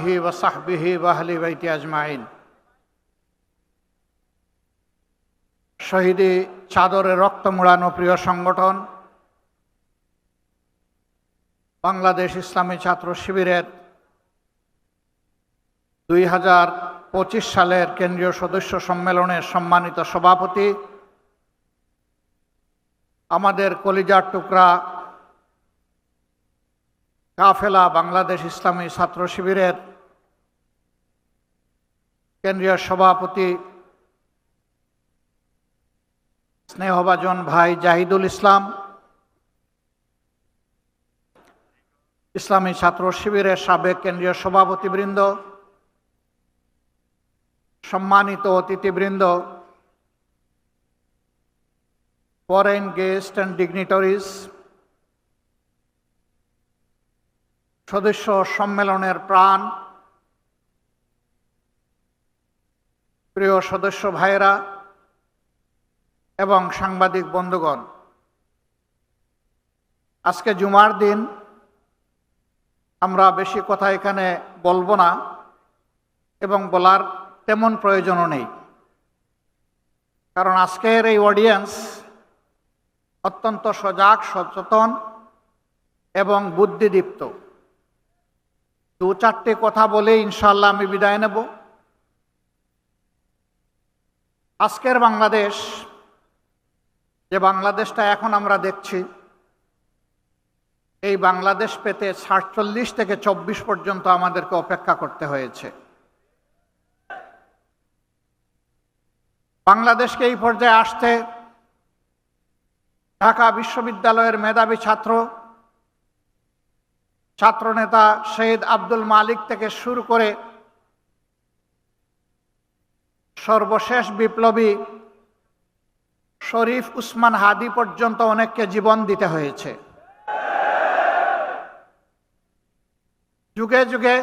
আলিহি ওয়া সাহবিহি ওয়া আহলি বাইতি আজমাইন। শহীদে চাদরে রক্ত মোড়ানো প্রিয় সংগঠন, বাংলাদেশ ইসলামী ছাত্র শিবিরের দুই হাজার পঁচিশ সালের কেন্দ্রীয় সদস্য সম্মেলনের সম্মানিত সভাপতি, আমাদের কলিজার টুকরা কাফেলা বাংলাদেশ ইসলামী ছাত্র শিবিরের কেন্দ্রীয় সভাপতি স্নেহভাজন ভাই জাহিদুল ইসলাম, ইসলামী ছাত্র শিবিরের সাবেক কেন্দ্রীয় সভাপতিবৃন্দ, সম্মানিত অতিথিবৃন্দ ফরেন গেস্ট অ্যান্ড ডিগনিটরিজ সদস্য সম্মেলনের প্রাণ প্রিয় সদস্য ভাইয়েরা এবং সাংবাদিক বন্ধুগণ, আজকে জুমার দিন আমরা বেশি কথা এখানে বলব না এবং বলার তেমন প্রয়োজনও নেই। কারণ আজকের এই অডিয়েন্স অত্যন্ত সজাগ, সচেতন এবং বুদ্ধিদীপ্ত। দু চারটে কথা বলে ইনশাল্লাহ আমি বিদায় নেব। আজকের বাংলাদেশ, যে বাংলাদেশটা এখন আমরা দেখছি, এই বাংলাদেশ পেতে সাতচল্লিশ থেকে চব্বিশ পর্যন্ত আমাদেরকে অপেক্ষা করতে হয়েছে। বাংলাদেশকে এই পর্যায়ে আসতে ঢাকা বিশ্ববিদ্যালয়ের মেধাবী ছাত্র, ছাত্রনেতা শহীদ আব্দুল মালিক থেকে শুরু করে সর্বশেষ বিপ্লবী শরীফ উসমান হাদি পর্যন্ত অনেককে জীবন দিতে হয়েছে। যুগে যুগে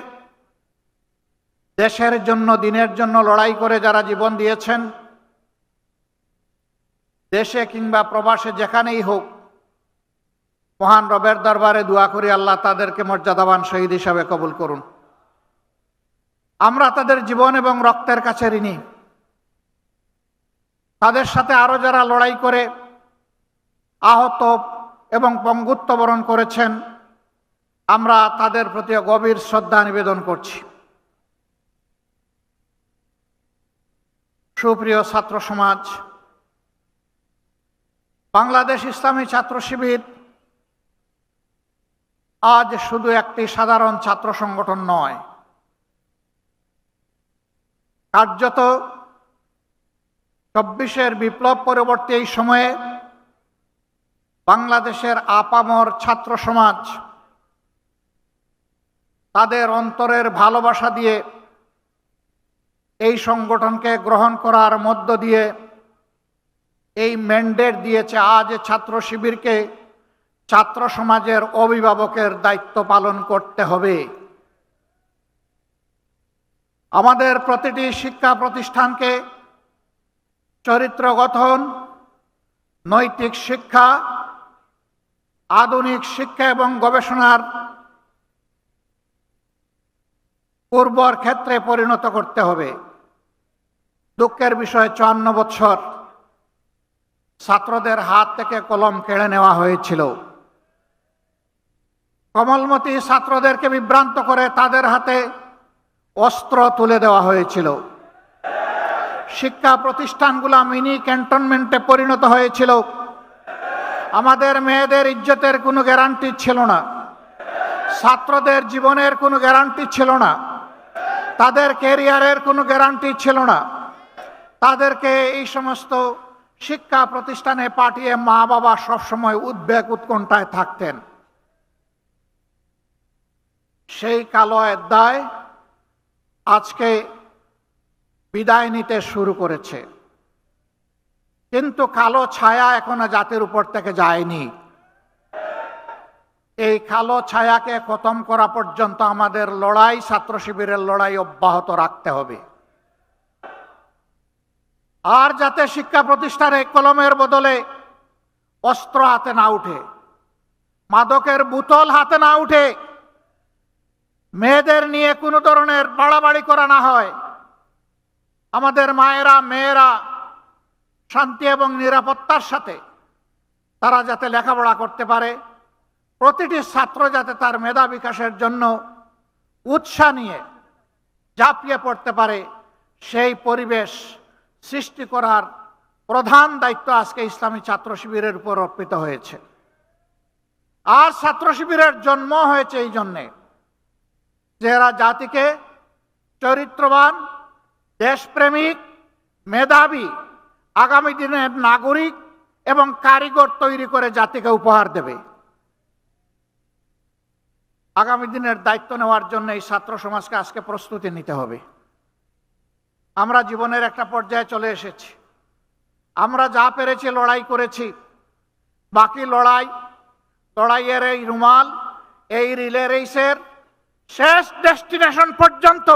দেশের জন্য, দিনের জন্য লড়াই করে যারা জীবন দিয়েছেন, দেশে কিংবা প্রবাসে যেখানেই হোক, মহান রবের দরবারে দোয়া করি আল্লাহ তাদেরকে মর্যাদাবান শহীদ হিসাবে কবুল করুন। আমরা তাদের জীবন এবং রক্তের কাছে ঋণী। তাদের সাথে আরও যারা লড়াই করে, আহত এবং পঙ্গুত্ব বরণ করেছেন, আমরা তাদের প্রতি গভীর শ্রদ্ধা নিবেদন করছি। সুপ্রিয় ছাত্র সমাজ, বাংলাদেশ ইসলামী ছাত্র শিবির আজ শুধু একটি সাধারণ ছাত্র সংগঠন নয়, কার্যত চব্বিশের বিপ্লব পরবর্তী এই সময়ে বাংলাদেশের আপামর ছাত্র সমাজ তাদের অন্তরের ভালোবাসা দিয়ে এই সংগঠনকে গ্রহণ করার মধ্য দিয়ে এই ম্যান্ডেট দিয়েছে আজ ছাত্র শিবিরকে ছাত্র সমাজের অভিভাবকের দায়িত্ব পালন করতে হবে। আমাদের প্রতিটি শিক্ষা প্রতিষ্ঠানকে চরিত্র গঠন নৈতিক শিক্ষা, আধুনিক শিক্ষা এবং গবেষণার পূর্বর ক্ষেত্রে পরিণত করতে হবে। দুঃখের বিষয়ে, চুয়ান্ন বৎসর ছাত্রদের হাত থেকে কলম কেড়ে নেওয়া হয়েছিল। কমলমতি ছাত্রদেরকে বিভ্রান্ত করে তাদের হাতে অস্ত্র তুলে দেওয়া হয়েছিল। শিক্ষা প্রতিষ্ঠানগুলো মিনি ক্যান্টনমেন্টে পরিণত হয়েছিল। আমাদের মেয়েদের ইজ্জতের কোনো গ্যারান্টি ছিল না। ছাত্রদের জীবনের কোনো গ্যারান্টি ছিল না। তাদের কেরিয়ারের কোনো গ্যারান্টি ছিল না। তাদেরকে এই সমস্ত শিক্ষা প্রতিষ্ঠানে পাঠিয়ে মা বাবা সবসময় উদ্বেগ উৎকণ্ঠায় থাকতেন। সেই কালো অধ্যায় আজকে বিদায় নিতে শুরু করেছে। কিন্তু কালো ছায়া এখনও জাতির উপর থেকে যায়নি। এই কালো ছায়াকে খতম করা পর্যন্ত আমাদের লড়াই, ছাত্র শিবিরের লড়াই অব্যাহত রাখতে হবে। আর যাতে শিক্ষা প্রতিষ্ঠানে কলমের বদলে অস্ত্র হাতে না উঠে, মাদকের বোতল হাতে না উঠে, মেয়েদের নিয়ে কোনো ধরনের বাড়াবাড়ি করা না হয় আমাদের মায়েরা, মেয়েরা শান্তি এবং নিরাপত্তার সাথে তারা যাতে লেখাপড়া করতে পারে। প্রতিটি ছাত্র যাতে তার মেধা বিকাশের জন্য উৎসাহ নিয়ে ঝাঁপিয়ে পড়তে পারে, সেই পরিবেশ সৃষ্টি করার প্রধান দায়িত্ব আজকে ইসলামী ছাত্র শিবিরের উপর অর্পিত হয়েছে। আর ছাত্র শিবিরের জন্ম হয়েছে এই জন্যে যে এরা জাতিকে চরিত্রবান দেশপ্রেমিক, মেধাবী, আগামী দিনের নাগরিক এবং কারিগর তৈরি করে জাতিকে উপহার দেবে। আগামী দিনের দায়িত্ব নেওয়ার জন্য এই ছাত্র সমাজকে আজকে প্রস্তুতি নিতে হবে। আমরা জীবনের একটা পর্যায়ে চলে এসেছি। আমরা যা পেরেছি লড়াই করেছি। বাকি লড়াই, লড়াইয়ের এই রুমাল, এই রিলে রেসের শেষ ডেস্টিনেশন পর্যন্ত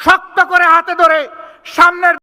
শক্ত করে হাতে ধরে সামনের